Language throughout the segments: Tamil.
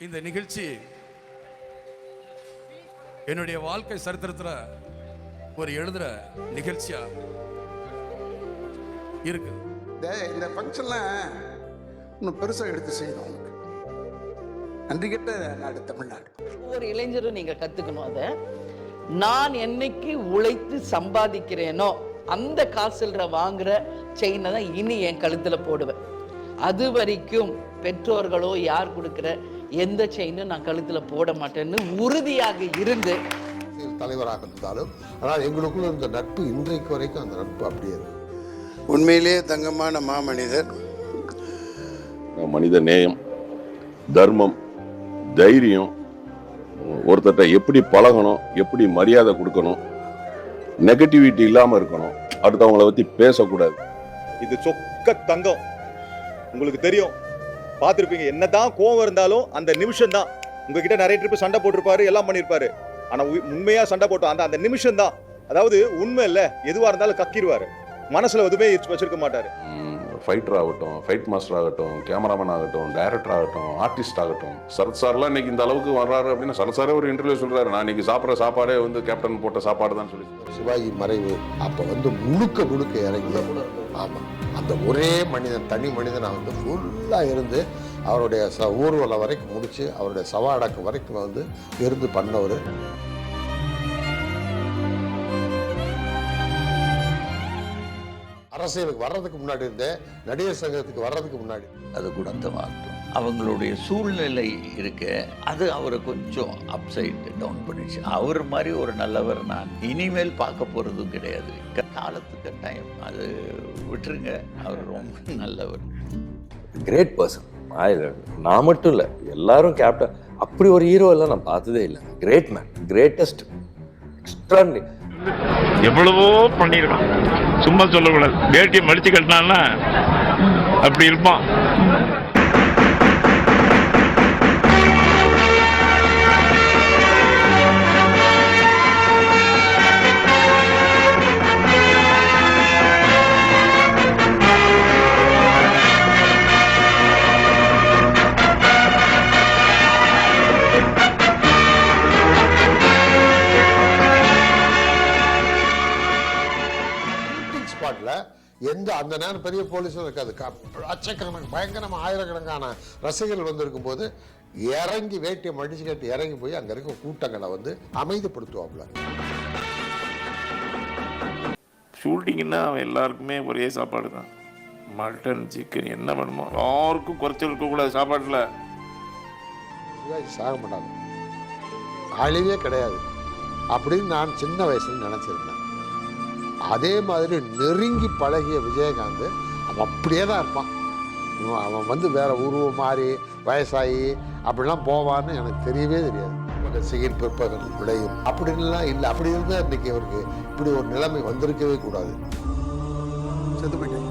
இந்த நிகழ்ச்சி என்னுடைய வாழ்க்கை சரித்திரத்துல ஒரு எழுதுற நிகழ்ச்சியா இருக்கு. இந்த இந்த ஃபங்க்ஷன்லாம் இன்னும் பெருசாக எடுத்து செய்யணும் உங்களுக்கு நன்றி கெட்ட நாடு தமிழ்நாடு. ஒவ்வொரு இளைஞரும் நீங்க கத்துக்கணும் அதை. நான் என்னைக்கு உழைத்து சம்பாதிக்கிறேனோ அந்த காசுல வாங்குற செயினை தான் இனி என் கழுத்துல போடுவேன். அது வரைக்கும் பெற்றோர்களோ யார் கொடுக்குற எந்த செயினும் நான் கழுத்துல போட மாட்டேன்னு உறுதியாக இருந்து தலைவராக இருந்தாலும் ஆனால் எங்களுக்குள்ள இருந்த நட்பு இன்றைக்கு வரைக்கும் அந்த நட்பு அப்படியே இருக்கு. உண்மையிலேயே தங்கமான மாமனிதர். மனித நேயம் தர்மம் தைரியம் ஒருத்தர்ட்ட எப்படி பழகணும் எப்படி மரியாதை கொடுக்கணும் நெகட்டிவிட்டி இல்லாம இருக்கணும் அடுத்தவங்கள பத்தி பேசக்கூடாது. இது சொக்க தங்கம். உங்களுக்கு தெரியும் பார்த்துருப்பீங்க. என்னதான் கோவம் இருந்தாலும் அந்த நிமிஷம் தான் உங்ககிட்ட நிறைய ட்ரிப்பு சண்டை போட்டிருப்பாரு எல்லாம் பண்ணியிருப்பாரு ஆனா உண்மையாக உண்மையா சண்டை போட்டோம். அந்த அந்த நிமிஷம் தான் அதாவது உண்மை இல்ல எதுவா இருந்தாலும் கக்கிடுவார் மனசுல எதுவுமே வச்சிருக்க மாட்டாரு. ஃபைட்டர் ஆகட்டும் ஃபைட் மாஸ்டர் ஆகட்டும் கேமராமேன் ஆகட்டும் டைரக்டர் ஆகட்டும் ஆர்டிஸ்ட் ஆகட்டும். சரத் சார்லாம் இன்னைக்கு இந்த அளவுக்கு வர்றாரு அப்படின்னா சரத் சாரே ஒரு இன்டர்வியூ சொல்றாரு. நான் இன்னைக்கு சாப்பிட்ற சாப்பாடே வந்து கேப்டன் போட்ட சாப்பாடு தான் சொல்லி சிவாஜி மறைவு அப்போ வந்து முழுக்க முழுக்க இறங்கி ஆமாம் அந்த ஒரே மனிதன் தனி மனிதனாக வந்து ஃபுல்லாக இருந்து அவருடைய ச ஊர்வலம் வரைக்கும் முடிச்சு அவருடைய சவ வரைக்கும் வந்து இருந்து பண்ணவர். அரசியலுக்கு வர்றதுக்கு முன்னாடி இருந்தே நடிகர் சங்கத்துக்கு வர்றதுக்கு முன்னாடி. அது குணத்தமாகட்டும் அவங்களுடைய சூழ்நிலை இருக்க. அது அவரை கொஞ்சம் அப்சைட் டவுன் பண்ணிடுச்சு. அவர் மாதிரி ஒரு நல்லவர் நான் இனிமேல் பார்க்க போகிறதும் கிடையாது. காலத்துக்கு டைம் அது விட்டுருங்க. அவர் ரொம்ப நல்லவர். கிரேட் பர்சன் நான் மட்டும் இல்லை. எல்லாரும் கேப்டன் அப்படி ஒரு ஹீரோ எல்லாம் நான் பார்த்ததே இல்லை. கிரேட் மேன் கிரேட்டஸ்ட் எக்ஸ்ட்ரானரி எவ்வளவோ பண்ணியிருக்கான். சும்மா சொல்லக்கூடாது. வேட்டியை மடித்து கட்டினான்னா அப்படி இருப்பான். எந்த அந்த நேரம் பெரிய போலீஸும் இருக்காது. லட்சக்கணக்கான பயங்கரமாக ஆயிரக்கணக்கான ரசிகர்கள் வந்திருக்கும் போது இறங்கி வேட்டியை மடிச்சு கட்டி இறங்கி போய் அங்கே இருக்க கூட்டங்களை வந்து அமைதிப்படுத்துவாப்புல. ஷூட்டிங்னா எல்லாருக்குமே ஒரே சாப்பாடு தான் மட்டன் சிக்கன் என்ன வேணுமோ. யாருக்கும் குறைச்சல் இருக்கக்கூடாது சாப்பாட்டில். சிவாஜி சாக மாட்டாங்க. அழிவே கிடையாது. அப்படின்னு நான் சின்ன வயசுல நினச்சிருந்தேன். அதே மாதிரி நெருங்கி பழகிய விஜயகாந்த் அவன் அப்படியே தான் இருப்பான். இவன் அவன் வந்து வேற உருவம் மாறி வயசாகி அப்படிலாம் போவான்னு எனக்கு தெரியவே தெரியாது. சிகின் பிற்பகல் விளையும். அப்படின்லாம் இல்லை. அப்படி இருந்தால் இன்னைக்கு அவருக்கு இப்படி ஒரு நிலைமை வந்திருக்கவே கூடாது. செத்து போயிட்டேன்.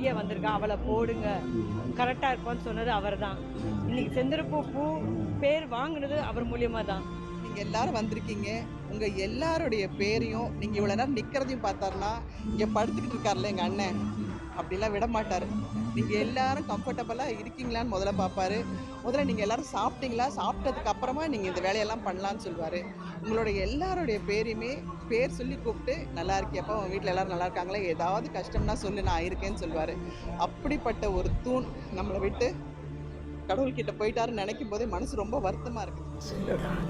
வெளியே வந்திருக்கான். வந்திருக்கா அவளை போடுங்க. கரெக்டாக இருப்பான்னு சொன்னது அவர் தான் இன்னைக்கு செந்திருப்பூ பூ பேர் வாங்கினது அவர் மூலியமாக தான் நீங்கள் எல்லாரும் வந்திருக்கீங்க. உங்கள் எல்லாருடைய பேரையும் நீங்கள் இவ்வளோ நேரம் நிற்கிறதையும் பார்த்தாருன்னா இங்கே படுத்துக்கிட்டு இருக்காருல்ல எங்கள் அண்ணன். அப்படிலாம் விட மாட்டார் நீங்கள் எல்லாரும் கம்ஃபர்டபுளாக இருக்கீங்களான்னு முதல்ல பார்ப்பாரு முதல்ல நீங்கள் எல்லாரும் சாப்பிட்டீங்களா? சாப்பிட்டதுக்கு அப்புறமா நீங்கள் இந்த வேலையெல்லாம் பண்ணலான்னு சொல்லுவார். உங்களுடைய எல்லாருடைய பேரையுமே பேர் சொல்லி கூப்பிட்டு நல்லா இருக்கியப்பா உங்கள் வீட்டில் எல்லோரும் நல்லா இருக்காங்களா? ஏதாவது கஷ்டம்னா சொல்லு நான் இருக்கேன்னு சொல்லுவார். அப்படிப்பட்ட ஒரு தூண் நம்மளை விட்டு கடவுள்கிட்ட போயிட்டாருன்னு நினைக்கும் போதே மனசு ரொம்ப வருத்தமாக இருக்குது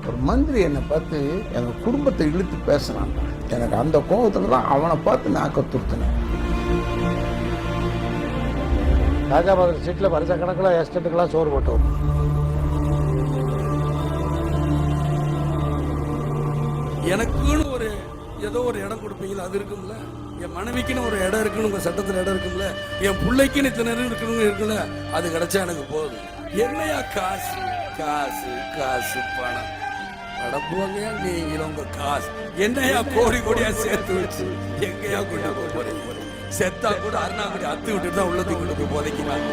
ஒரு மந்திரி என்னை பார்த்து எங்கள் குடும்பத்தை இழுத்து பேசினான் எனக்கு அந்த கோபத்தில் தான் அவனை பார்த்து நாக்க துருத்தினேன். ராஜாபாத சீட்டில் வருஷக்கணக்கில் எஸ்டேட்டுக்கெல்லாம் சோறு போட்டோம். எனக்குன்னு ஒரு ஏதோ ஒரு இடம் கொடுப்பீங்களா? அது இருக்கும்ல? என் மனைவிக்குன்னு ஒரு இடம் இருக்குன்னு உங்கள் சட்டத்தில் இடம் இருக்கும்ல? என் பிள்ளைக்குன்னு இத்தனை இடம் இருக்கணும் இருக்குல்ல அது கிடைச்சா எனக்கு போதும். என்னையா காசு? காசு காசு பணம். படப்புவாங்கயா நீங்களும் உங்கள் காசு. என்னையா கோடி கோடியாக சேர்த்து வச்சு எங்கேயா கொண்டு போக போறீங்க? செத்தா கூட அருணாங்குடி அத்து விட்டுட்டு தான் உள்ளத்தை கொண்டு போய் போதைக்கிறாங்க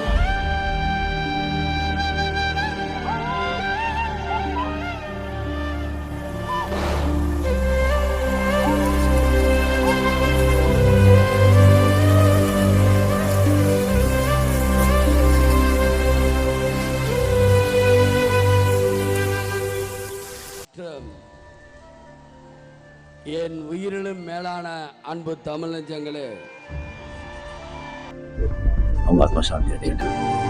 என் உயிரிலும் மேலான அன்பு தமிழ் நெஞ்சங்களே அவங்க ஆத்மா சாந்தி அடையட்டும்